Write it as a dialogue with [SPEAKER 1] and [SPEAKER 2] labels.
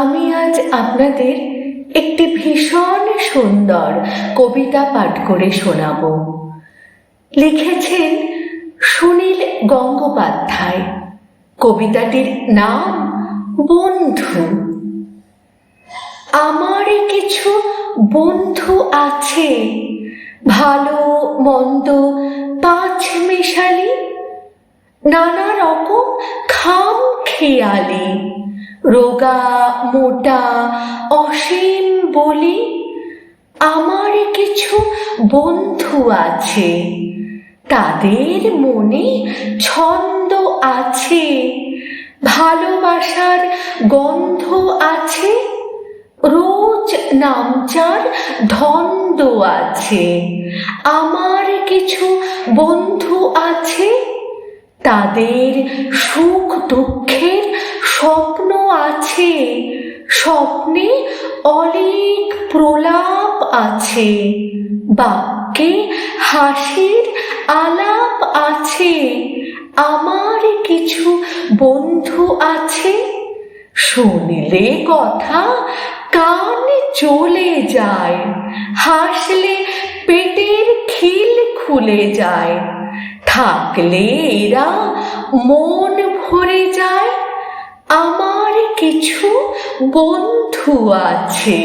[SPEAKER 1] আমি আজ আপনাদের একটি ভীষণ সুন্দর কবিতা পাঠ করে শোনাব। লিখেছেন সুনীল গঙ্গোপাধ্যায়। কবিতাটির নাম বন্ধু। আমার কিছু বন্ধু আছে, ভালো, মন্দ, পাঁচ মেশালি, নানা রকম খাম খেয়ালি, রোগা, মোটা, অসীম বলি, আমার কিছু বন্ধু আছে, তাদের মনে ছন্দ আছে, ভালোবাসার গন্ধ আছে, রোজ নামচার ধন্দ আছে, আমার কিছু বন্ধু আছে, তাদের সুখ স্বপ্নে অনেক প্রলাপ আছে, বাক্যে হাসির আলাপ আছে, আমার কিছু বন্ধু আছে। শুনলে কথা কান চলে যায়, হাসলে পেটের খিল খুলে যায়, থাকলে এরা মন ভরে যায়। কিছু বন্ধু আছে।